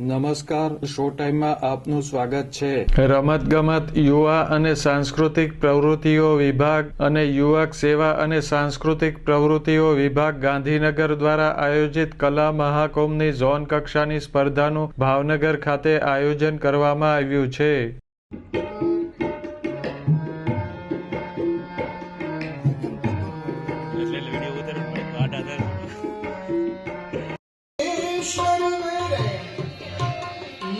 નમસ્કાર શો ટાઈમમાં આપનું સ્વાગત છે. રમતગમત યુવા અને સાંસ્કૃતિક પ્રવૃત્તિઓ વિભાગ અને યુવક સેવા અને સાંસ્કૃતિક પ્રવૃત્તિઓ વિભાગ ગાંધીનગર દ્વારા આયોજિત કલા મહાકુંભની ઝોન કક્ષાની સ્પર્ધાનું ભાવનગર ખાતે આયોજન કરવામાં આવ્યું છે. એટલે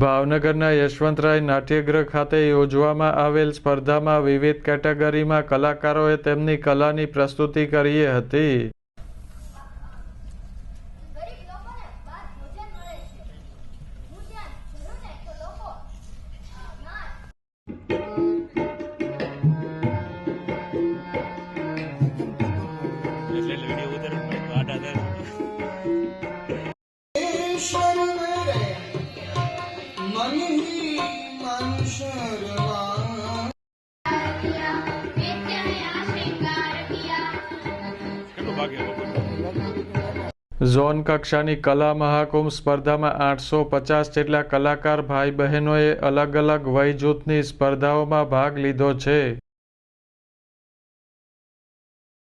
ભાવનગરના યશવંતરાય નાટ્યગૃહ ખાતે યોજવામાં આવેલ સ્પર્ધામાં વિવિધ કેટેગરીમાં કલાકારોએ તેમની કલાની પ્રસ્તુતિ કરી હતી. ગરીબ ઝોન કક્ષાની કલા મહાકુંભ સ્પર્ધામાં આઠસો પચાસ જેટલા કલાકાર ભાઈ બહેનોએ અલગ અલગ વય જૂથની સ્પર્ધાઓમાં ભાગ લીધો છે.